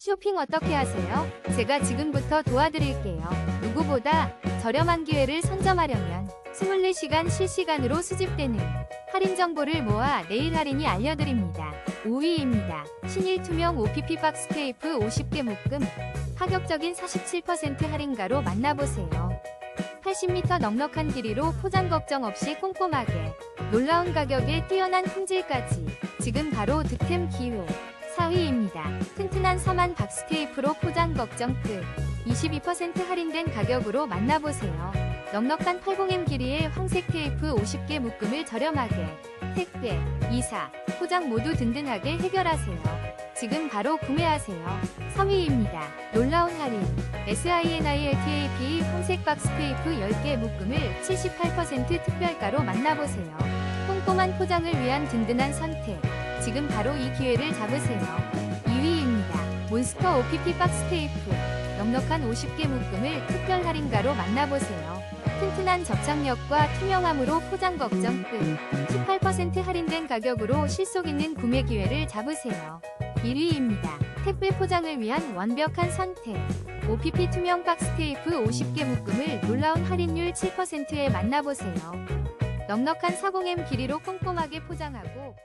쇼핑 어떻게 하세요? 제가 지금부터 도와드릴게요. 누구보다 저렴한 기회를 선점하려면 24시간 실시간으로 수집되는 할인 정보를 모아 내일 할인이 알려드립니다. 5위입니다. 신일 투명 OPP 박스 테이프 50개 묶음 파격적인 47% 할인가로 만나보세요. 80m 넉넉한 길이로 포장 걱정 없이 꼼꼼하게 놀라운 가격에 뛰어난 품질까지 지금 바로 득템 기회 4위입니다. 튼튼한 서만 박스 테이프로 포장 걱정 끝 22% 할인된 가격으로 만나보세요. 넉넉한 80M 길이의 황색 테이프 50개 묶음을 저렴하게 택배, 이사, 포장 모두 든든하게 해결하세요. 지금 바로 구매하세요. 3위입니다. 놀라운 할인. SINILTAP 황색 박스 테이프 10개 묶음을 78% 특별가로 만나보세요. 꼼꼼한 포장을 위한 든든한 선택. 지금 바로 이 기회를 잡으세요. 2위입니다. 몬스터 OPP 박스 테이프. 넉넉한 50개 묶음을 특별 할인가로 만나보세요. 튼튼한 접착력과 투명함으로 포장 걱정 끝. 18% 할인된 가격으로 실속 있는 구매 기회를 잡으세요. 1위입니다. 택배 포장을 위한 완벽한 선택. OPP 투명 박스 테이프 50개 묶음을 놀라운 할인율 7%에 만나보세요. 넉넉한 40M 길이로 꼼꼼하게 포장하고